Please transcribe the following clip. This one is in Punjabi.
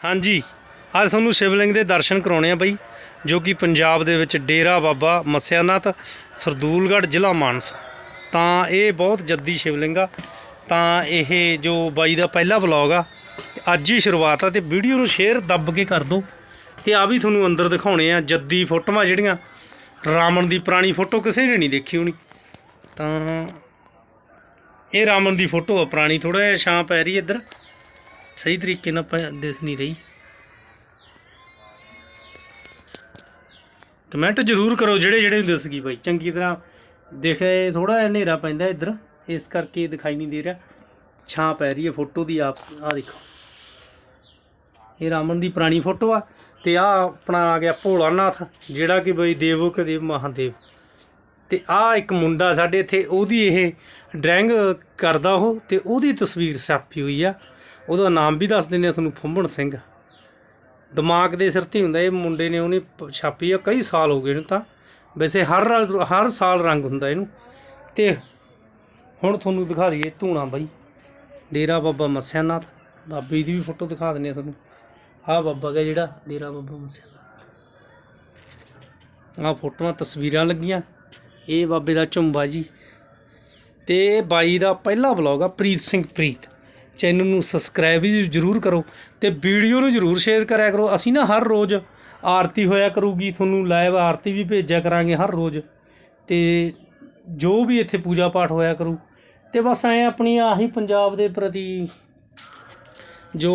ਹਾਂਜੀ, ਅੱਜ ਤੁਹਾਨੂੰ ਸ਼ਿਵਲਿੰਗ ਦੇ ਦਰਸ਼ਨ ਕਰਾਉਣੇ ਆ ਬਾਈ, ਜੋ ਕਿ ਪੰਜਾਬ ਦੇ ਵਿੱਚ ਡੇਰਾ ਬਾਬਾ ਮਸਿਆਨਾਥ, ਸਰਦੂਲਗੜ੍ਹ ਜ਼ਿਲ੍ਹਾ ਮਾਨਸਾ। ਤਾਂ ਇਹ ਬਹੁਤ ਜੱਦੀ ਸ਼ਿਵਲਿੰਗ ਆ। ਤਾਂ ਇਹ ਜੋ ਬਾਈ ਦਾ ਪਹਿਲਾ ਵਲੌਗ ਆ, ਅੱਜ ਹੀ ਸ਼ੁਰੂਆਤ ਆ ਤੇ ਵੀਡੀਓ ਨੂੰ ਸ਼ੇਅਰ ਦੱਬ ਕੇ ਕਰ ਦਿਓ। ਤੇ ਆ ਵੀ ਤੁਹਾਨੂੰ ਅੰਦਰ ਦਿਖਾਉਣੇ ਆ ਜੱਦੀ ਫੋਟੋਆਂ ਜਿਹੜੀਆਂ। ਰਾਵਣ ਦੀ ਪੁਰਾਣੀ ਫੋਟੋ ਕਿਸੇ ਨੇ ਨਹੀਂ ਦੇਖੀ ਹੋਣੀ। ਤਾਂ ਇਹ ਰਾਵਣ ਦੀ ਫੋਟੋ ਆ, ਪੁਰਾਣੀ ਥੋੜਾ ਜਿਹਾ ਛਾਂ ਪੈ ਰਹੀ ਇੱਧਰ। ਸਹੀ ਤਰੀਕੇ ਨਾਲ ਪ- ਦਿਸ ਨਹੀਂ ਰਹੀ। ਕਮੈਂਟ ਜ਼ਰੂਰ ਕਰੋ ਜਿਹੜੇ ਜਿਹੜੇ ਦਿਸ ਗਈ ਬਾਈ। ਚੰਗੀ ਤਰ੍ਹਾਂ ਦਿਖੇ ਥੋੜਾ ਜਿਹਾ ਹਨੇਰਾ ਪੈਂਦਾ ਇੱਧਰ। ਇਸ ਕਰਕੇ ਦਿਖਾਈ ਨਹੀਂ ਦੇ ਰਿਹਾ। ਛਾਂ ਪੈ ਰਹੀ ਹੈ ਫੋਟੋ ਦੀ ਆਪ ਆ ਦੇਖੋ। ਇਹ ਰਾਮਨ ਦੀ ਪੁਰਾਣੀ ਫੋਟੋ ਆ ਤੇ ਆ ਆਪਣਾ ਆ ਗਿਆ ਭੋਲਾਨਾਥ, ਜਿਹੜਾ ਕਿ ਬਈ ਦੇਵੋ ਕੇ ਦੇਵ ਮਹਾਦੇਵ। ਤੇ ਆ ਇੱਕ ਮੁੰਡਾ ਸਾਡੇ ਇੱਥੇ, ਉਹਦੀ ਇਹ ਡਰਾਇੰਗ ਕਰਦਾ ਉਹ ਤੇ ਉਹਦੀ ਤਸਵੀਰ ਛਾਪੀ ਹੋਈ ਆ। ਉਹਦਾ ਨਾਮ ਵੀ ਦੱਸ ਦਿੰਦੇ ਆ ਤੁਹਾਨੂੰ ਫੁੰਮਣ ਸਿੰਘ। ਦਿਮਾਗ ਦੇ ਸਿਰ ਤੇ ਹੁੰਦਾ ਇਹ ਮੁੰਡੇ ਨੇ ਉਹਨੇ ਛਾਪੀ ਆ, ਕਈ ਸਾਲ ਹੋ ਗਏ ਇਹਨੂੰ ਤਾਂ। ਵੈਸੇ ਹਰ ਰਾ- ਹਰ ਸਾਲ ਰੰਗ ਹੁੰਦਾ ਇਹਨੂੰ। ਤੇ ਹੁਣ ਤੁਹਾਨੂੰ ਦਿਖਾ ਦਈਏ ਧੂਣਾ ਬਾਈ। ਡੇਰਾ ਬਾਬਾ ਮਸਿਆਨਾਥ। ਬਾਬੇ ਦੀ ਵੀ ਫੋਟੋ ਦਿਖਾ ਦਿੰਦੇ ਆ ਤੁਹਾਨੂੰ। ਆਹ ਬਾਬਾ ਗਿਆ ਜਿਹੜਾ, ਡੇਰਾ ਬਾਬਾ ਮਸਿਆਨਾਥ। ਆਹ ਫੋਟੋਆਂ, ਤਸਵੀਰਾਂ ਲੱਗੀਆਂ। ਇਹ ਬਾਬੇ ਦਾ ਝੁੰਬਾ ਜੀ। ਤੇ ਇਹ ਬਾਈ ਦਾ ਪਹਿਲਾ ਵਲੌਗ ਆ, ਪ੍ਰੀਤ ਸਿੰਘ ਪ੍ਰੀਤ। ਚੈਨਲ ਨੂੰ ਸਬਸਕ੍ਰਾਈਬ ਵੀ ਜਰੂਰ ਕਰੋ ਤੇ ਵੀਡੀਓ ਨੂੰ ਜਰੂਰ ਸ਼ੇਅਰ ਕਰਿਆ ਕਰੋ। ਅਸੀਂ ਨਾ ਹਰ ਰੋਜ਼ ਆਰਤੀ ਹੋਇਆ ਕਰੂਗੀ, ਤੁਹਾਨੂੰ ਲਾਈਵ ਆਰਤੀ ਵੀ ਭੇਜਿਆ ਕਰਾਂਗੇ ਹਰ ਰੋਜ਼। ਤੇ ਜੋ ਵੀ ਇੱਥੇ ਪੂਜਾ ਪਾਠ ਹੋਇਆ ਕਰੂ, ਤੇ ਬਸ ਐ ਆਪਣੀ ਆਹੀ ਪੰਜਾਬ ਦੇ ਪ੍ਰਤੀ ਜੋ